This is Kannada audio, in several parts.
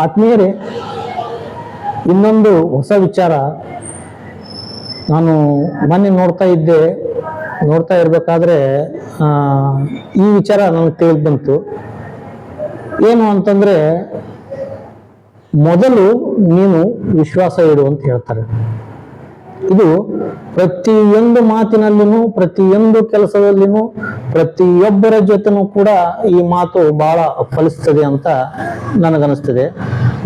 ಆತ್ಮೀಯರೇ, ಇನ್ನೊಂದು ಹೊಸ ವಿಚಾರ. ನಾನು ಮೊನ್ನೆ ನೋಡ್ತಾ ಇದ್ದೆ, ನೋಡ್ತಾ ಇರಬೇಕಾದ್ರೆ ಈ ವಿಚಾರ ನನಗೆ ತಿಳಿದು ಬಂತು. ಏನು ಅಂತಂದ್ರೆ, ಮೊದಲು ನೀನು ವಿಶ್ವಾಸ ಇಡು ಅಂತ ಹೇಳ್ತಾರೆ. ಇದು ಪ್ರತಿಯೊಂದು ಮಾತಿನಲ್ಲಿನೂ, ಪ್ರತಿಯೊಂದು ಕೆಲಸದಲ್ಲಿನೂ, ಪ್ರತಿಯೊಬ್ಬರ ಜೊತೆನೂ ಕೂಡ ಈ ಮಾತು ಬಹಳ ಫಲಿಸ್ತದೆ ಅಂತ ನನಗನಿಸ್ತದೆ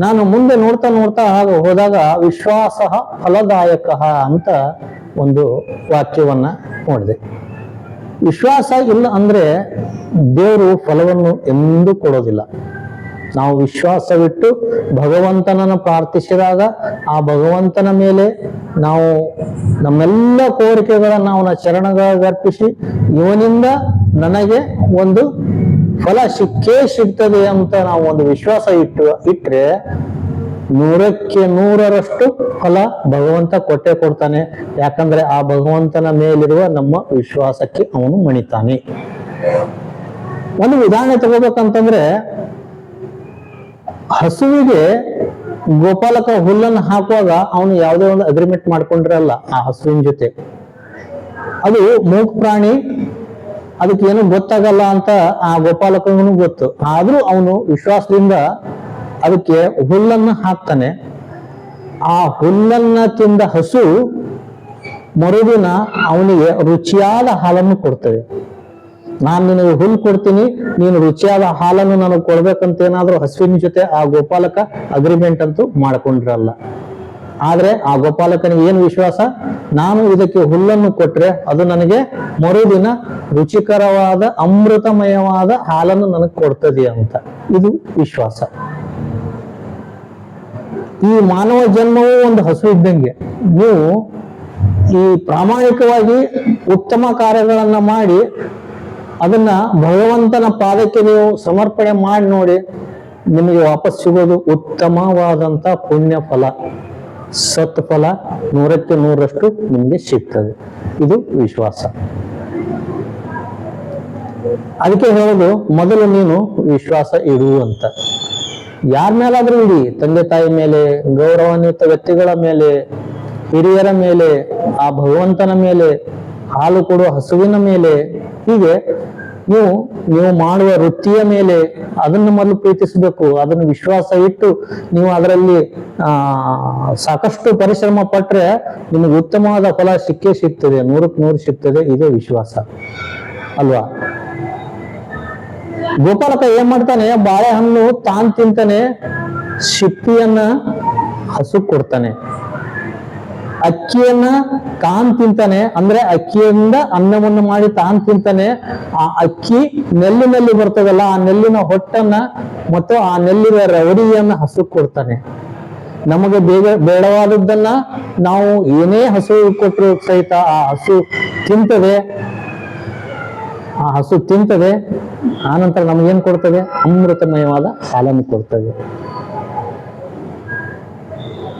ನಾನು ಮುಂದೆ ನೋಡ್ತಾ ನೋಡ್ತಾ ಹಾಗೆ ಹೋದಾಗ ವಿಶ್ವಾಸ ಫಲದಾಯಕ ಅಂತ ಒಂದು ವಾಕ್ಯವನ್ನ ನೋಡಿದೆ. ವಿಶ್ವಾಸ ಇಲ್ಲ ಅಂದ್ರೆ ದೇವರು ಫಲವನ್ನು ಎಂದೂ ಕೊಡೋದಿಲ್ಲ. ನಾವು ವಿಶ್ವಾಸವಿಟ್ಟು ಭಗವಂತನನ್ನು ಪ್ರಾರ್ಥಿಸಿದಾಗ ಆ ಭಗವಂತನ ಮೇಲೆ ನಾವು ನಮ್ಮೆಲ್ಲ ಕೋರಿಕೆಗಳನ್ನು ಅವನ ಅರ್ಪಿಸಿ, ಇವನಿಂದ ನನಗೆ ಒಂದು ಫಲ ಸಿಕ್ಕೇ ಸಿಗ್ತದೆ ಅಂತ ನಾವು ಒಂದು ವಿಶ್ವಾಸ ಇಟ್ಟು, ಇಟ್ರೆ ನೂರಕ್ಕೆ ನೂರರಷ್ಟು ಫಲ ಭಗವಂತ ಕೊಟ್ಟೆ ಕೊಡ್ತಾನೆ. ಯಾಕಂದ್ರೆ ಆ ಭಗವಂತನ ಮೇಲಿರುವ ನಮ್ಮ ವಿಶ್ವಾಸಕ್ಕೆ ಅವನು ಮಣಿತಾನೆ. ಒಂದು ಉದಾಹರಣೆ ತಗೋಬೇಕಂತಂದ್ರೆ ಹಸುವಿಗೆ ಗೋಪಾಲಕ ಹುಲ್ಲನ್ನು ಹಾಕುವಾಗ ಅವನು ಯಾವುದೇ ಒಂದು ಅಗ್ರಿಮೆಂಟ್ ಮಾಡ್ಕೊಂಡಿರಲ್ಲ ಆ ಹಸುವಿನ ಜೊತೆ. ಅದು ಮೂಕ್ ಪ್ರಾಣಿ, ಅದಕ್ಕೆ ಏನು ಗೊತ್ತಾಗಲ್ಲ ಅಂತ ಆ ಗೋಪಾಲಕನು ಗೊತ್ತು. ಆದ್ರೂ ಅವನು ವಿಶ್ವಾಸದಿಂದ ಅದಕ್ಕೆ ಹುಲ್ಲನ್ನು ಹಾಕ್ತಾನೆ. ಆ ಹುಲ್ಲನ್ನ ತಿಂದ ಹಸು ಮರುದಿನ ಅವನಿಗೆ ರುಚಿಯಾದ ಹಾಲನ್ನು ಕೊಡ್ತದೆ. ನಾನು ನಿನಗೆ ಹುಲ್ ಕೊಡ್ತೀನಿ, ನೀನು ರುಚಿಯಾದ ಹಾಲನ್ನು ನನಗೆ ಕೊಡ್ಬೇಕಂತ ಏನಾದ್ರೂ ಹಸುವಿನ ಜೊತೆ ಆ ಗೋಪಾಲಕ ಅಗ್ರಿಮೆಂಟ್ ಅಂತೂ ಮಾಡ್ಕೊಂಡಿರಲ್ಲ. ಆದ್ರೆ ಆ ಗೋಪಾಲಕನಿಗೆ ಏನು ವಿಶ್ವಾಸ? ನಾನು ಇದಕ್ಕೆ ಹುಲ್ಲನ್ನು ಕೊಟ್ರೆ ಅದು ನನಗೆ ಮರುದಿನ ರುಚಿಕರವಾದ, ಅಮೃತಮಯವಾದ ಹಾಲನ್ನು ನನಗೆ ಕೊಡ್ತದೆ ಅಂತ. ಇದು ವಿಶ್ವಾಸ. ಈ ಮಾನವ ಜನ್ಮವೂ ಒಂದು ಹಸು ಇದ್ದಂಗೆ. ನೀವು ಈ ಪ್ರಾಮಾಣಿಕವಾಗಿ ಉತ್ತಮ ಕಾರ್ಯಗಳನ್ನ ಮಾಡಿ ಅದನ್ನ ಭಗವಂತನ ಪಾದಕ್ಕೆ ನೀವು ಸಮರ್ಪಣೆ ಮಾಡಿ ನೋಡಿ ನಿಮಗೆ ವಾಪಸ್ ಸಿಗೋದು ಉತ್ತಮವಾದಂತ ಪುಣ್ಯ ಫಲ ಸತ್ ಫಲ ನೂರಕ್ಕೆ ನೂರಷ್ಟು ನಿಮಗೆ ಸಿಗ್ತದೆ. ಇದು ವಿಶ್ವಾಸ. ಅದಕ್ಕೆ ಹೇಳೋದು, ಮೊದಲು ನೀನು ವಿಶ್ವಾಸ ಇಡು ಅಂತ. ಯಾರ ಮೇಲಾದ್ರೂ ಇಡಿ, ತಂದೆ ತಾಯಿ ಮೇಲೆ, ಗೌರವಾನ್ವಿತ ವ್ಯಕ್ತಿಗಳ ಮೇಲೆ, ಹಿರಿಯರ ಮೇಲೆ, ಆ ಭಗವಂತನ ಮೇಲೆ ಹಾಲು ಕೊಡುವ ಹಸುವಿನ ಮೇಲೆ. ಹೀಗೆ ನೀವು ನೀವು ಮಾಡುವ ವೃತ್ತಿಯ ಮೇಲೆ ಅದನ್ನು ಮೊದಲು ಪ್ರೀತಿಸಬೇಕು. ಅದನ್ನು ವಿಶ್ವಾಸ ಇಟ್ಟು ನೀವು ಅದರಲ್ಲಿ, ಆ, ಸಾಕಷ್ಟು ಪರಿಶ್ರಮ ಪಟ್ರೆ ನಿಮಗೆ ಉತ್ತಮವಾದ ಫಲ ಸಿಕ್ಕೇ ಸಿಗ್ತದೆ. ನೂರಕ್ಕೆ ನೂರು ಸಿಗ್ತದೆ. ಇದೇ ವಿಶ್ವಾಸ. ಅಲ್ವಾ? ಗೋಪಾಲಕ ಏನ್ ಮಾಡ್ತಾನೆ? ಬಾಳೆಹಣ್ಣು ತಾನ್ ತಿಂತಾನೆ, ಸಿಪ್ಪಿಯನ್ನ ಹಸು ಕೊಡ್ತಾನೆ. ಅಕ್ಕಿಯನ್ನ ತಾನ್ ತಿಂತಾನೆ, ಅಂದ್ರೆ ಅಕ್ಕಿಯಿಂದ ಅನ್ನವನ್ನು ಮಾಡಿ ತಾನ್ ತಿಂತಾನೆ, ಆ ಅಕ್ಕಿ ನೆಲ್ಲಿನಲ್ಲಿ ಬರ್ತದಲ್ಲ, ಆ ನೆಲ್ಲಿನ ಹೊಟ್ಟನ್ನ ಮತ್ತು ಆ ನೆಲ್ಲಿನ ರವಡಿಯನ್ನ ಹಸು ಕೊಡ್ತಾನೆ. ನಮಗೆ ಬೇಗ ಬೇಡವಾದದ್ದನ್ನ ನಾವು ಏನೇ ಹಸು ಕೊಟ್ಟರು ಸಹಿತ ಆ ಹಸು ತಿಂತದೆ, ಆ ಹಸು ತಿಂತದೆ, ಆನಂತರ ನಮಗೇನ್ ಕೊಡ್ತದೆ? ಅಮೃತಮಯವಾದ ಹಾಲನ್ನು ಕೊಡ್ತದೆ.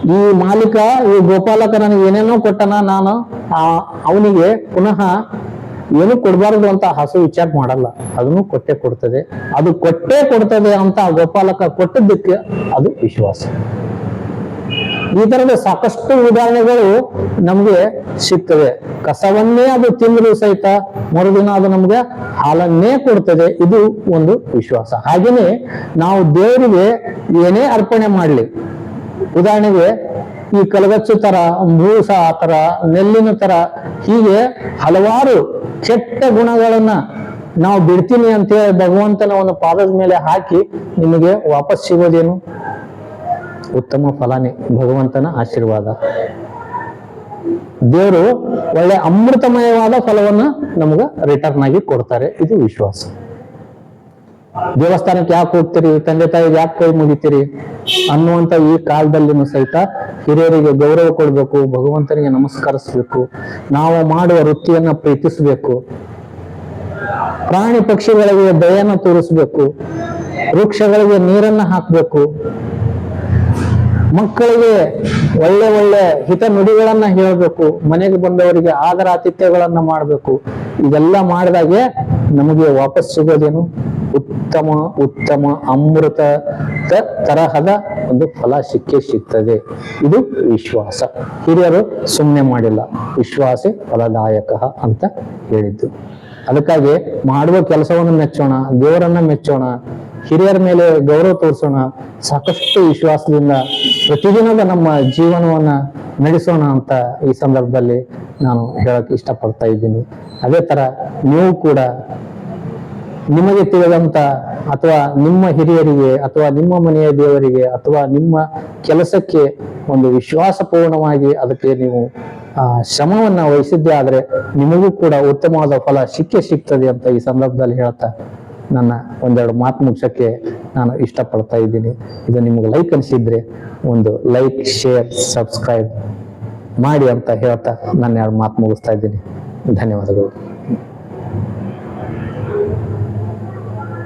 ಈ ಮಾಲೀಕ, ಈ ಗೋಪಾಲಕ ನನಗೆ ಏನೇನೋ ಕೊಟ್ಟನ ನಾನು, ಆ, ಅವನಿಗೆ ಪುನಃ ಏನು ಕೊಡಬಾರದು ಅಂತ ಹಸು ವಿಚಾರ ಮಾಡಲ್ಲ. ಅದನ್ನು ಕೊಟ್ಟೆ ಕೊಡ್ತದೆ. ಅದು ಕೊಟ್ಟೆ ಕೊಡ್ತದೆ ಅಂತ ಗೋಪಾಲಕ ಕೊಟ್ಟದ್ದಕ್ಕೆ ಅದು ವಿಶ್ವಾಸ. ಈ ತರದ ಸಾಕಷ್ಟು ಉದಾಹರಣೆಗಳು ನಮ್ಗೆ ಸಿಗ್ತವೆ. ಕಸವನ್ನೇ ಅದು ತಿಂದ್ರು ಸಹಿತ ಮರುದಿನ ಅದು ನಮ್ಗೆ ಹಾಲನ್ನೇ ಕೊಡ್ತದೆ. ಇದು ಒಂದು ವಿಶ್ವಾಸ. ಹಾಗೇನೆ ನಾವು ದೇವರಿಗೆ ಏನೇ ಅರ್ಪಣೆ ಮಾಡ್ಲಿ ಉದಾಹರಣೆಗೆ ಈ ಕಲಗಚ್ಚು ತರ, ಮೂಸ ತರ, ನೆಲ್ಲಿನ ತರ, ಹೀಗೆ ಹಲವಾರು ಕೆಟ್ಟ ಗುಣಗಳನ್ನ ನಾವು ಬಿಡ್ತೀನಿ ಅಂತ ಹೇಳಿ ಭಗವಂತನ ಒಂದು ಪಾದದ ಮೇಲೆ ಹಾಕಿ ನಿಮಗೆ ವಾಪಸ್ ಸಿಗೋದೇನು? ಉತ್ತಮ ಫಲನೇ ಭಗವಂತನ ಆಶೀರ್ವಾದ. ದೇವರು ಒಳ್ಳೆ ಅಮೃತಮಯವಾದ ಫಲವನ್ನ ನಮಗ ರಿಟರ್ನ್ ಆಗಿ ಕೊಡ್ತಾರೆ. ಇದು ವಿಶ್ವಾಸ. ದೇವಸ್ಥಾನಕ್ಕೆ ಯಾಕೆ ಹೋಗ್ತೀರಿ? ತಂದೆ ತಾಯಿ ಯಾಕೆ ಕೈ ಮುಗಿತೀರಿ? ಅನ್ನುವಂತ ಈ ಕಾಲದಲ್ಲಿನೂ ಸಹಿತ ಹಿರಿಯರಿಗೆ ಗೌರವ ಕೊಡಬೇಕು, ಭಗವಂತನಿಗೆ ನಮಸ್ಕರಿಸ್ಬೇಕು. ನಾವು ಮಾಡುವ ವೃತ್ತಿಯನ್ನ ಪ್ರೀತಿಸಬೇಕು. ಪ್ರಾಣಿ ಪಕ್ಷಿಗಳಿಗೆ ದಯನ ತೋರಿಸ್ಬೇಕು. ವೃಕ್ಷಗಳಿಗೆ ನೀರನ್ನ ಹಾಕ್ಬೇಕು. ಮಕ್ಕಳಿಗೆ ಒಳ್ಳೆ ಒಳ್ಳೆ ಹಿತ ನುಡಿಗಳನ್ನ ಹೇಳಬೇಕು. ಮನೆಗೆ ಬಂದವರಿಗೆ ಆದರ ಆತಿಥ್ಯಗಳನ್ನ ಮಾಡಬೇಕು. ಇದೆಲ್ಲ ಮಾಡಿದಾಗೆ ನಮಗೆ ವಾಪಸ್ ಸಿಗೋದೇನು? ಉತ್ತಮ ಉತ್ತಮ, ಅಮೃತ ತರಹದ ಒಂದು ಫಲ ಸಿಕ್ಕೇ ಸಿಗ್ತದೆ. ಇದು ವಿಶ್ವಾಸ. ಹಿರಿಯರು ಸುಮ್ಮನೆ ಮಾಡಿಲ್ಲ. ವಿಶ್ವಾಸೆ ಫಲದಾಯಕ ಅಂತ ಹೇಳಿದ್ದು. ಅದಕ್ಕಾಗಿ ಮಾಡುವ ಕೆಲಸವನ್ನು ಮೆಚ್ಚೋಣ, ದೇವರನ್ನ ಮೆಚ್ಚೋಣ ಹಿರಿಯರ ಮೇಲೆ ಗೌರವ ತೋರಿಸೋಣ, ಸಾಕಷ್ಟು ವಿಶ್ವಾಸದಿಂದ ಪ್ರತಿದಿನದ ನಮ್ಮ ಜೀವನವನ್ನ ನಡೆಸೋಣ ಅಂತ ಈ ಸಂದರ್ಭದಲ್ಲಿ ನಾನು ಹೇಳಕ್ ಇಷ್ಟಪಡ್ತಾ ಇದ್ದೀನಿ. ಅದೇ ತರ ನೀವು ಕೂಡ ನಿಮಗೆ ತಿಳಿದಂತ ಅಥವಾ ನಿಮ್ಮ ಹಿರಿಯರಿಗೆ ಅಥವಾ ನಿಮ್ಮ ಮನೆಯ ದೇವರಿಗೆ ಅಥವಾ ನಿಮ್ಮ ಕೆಲಸಕ್ಕೆ ಒಂದು ವಿಶ್ವಾಸಪೂರ್ಣವಾಗಿ ಅದಕ್ಕೆ ನೀವು, ಆ, ಶ್ರಮವನ್ನ ವಹಿಸಿದ್ದೇ ಆದ್ರೆ ನಿಮಗೂ ಕೂಡ ಉತ್ತಮವಾದ ಫಲ ಸಿಕ್ಕೇ ಸಿಗ್ತದೆ ಅಂತ ಈ ಸಂದರ್ಭದಲ್ಲಿ ಹೇಳ್ತಾ ನನ್ನ ಒಂದೆರಡು ಮಾತು ಮುಗಿಸೋಕ್ಕೆ ನಾನು ಇಷ್ಟಪಡ್ತಾ ಇದ್ದೀನಿ. ಇದು ನಿಮ್ಗೆ ಲೈಕ್ ಅನಿಸಿದ್ರೆ ಒಂದು ಲೈಕ್ ಶೇರ್ ಸಬ್ಸ್ಕ್ರೈಬ್ ಮಾಡಿ ಅಂತ ಹೇಳ್ತಾ ನನ್ನ ಎರಡು ಮಾತು ಮುಗಿಸ್ತಾ ಇದ್ದೀನಿ. ಧನ್ಯವಾದಗಳು.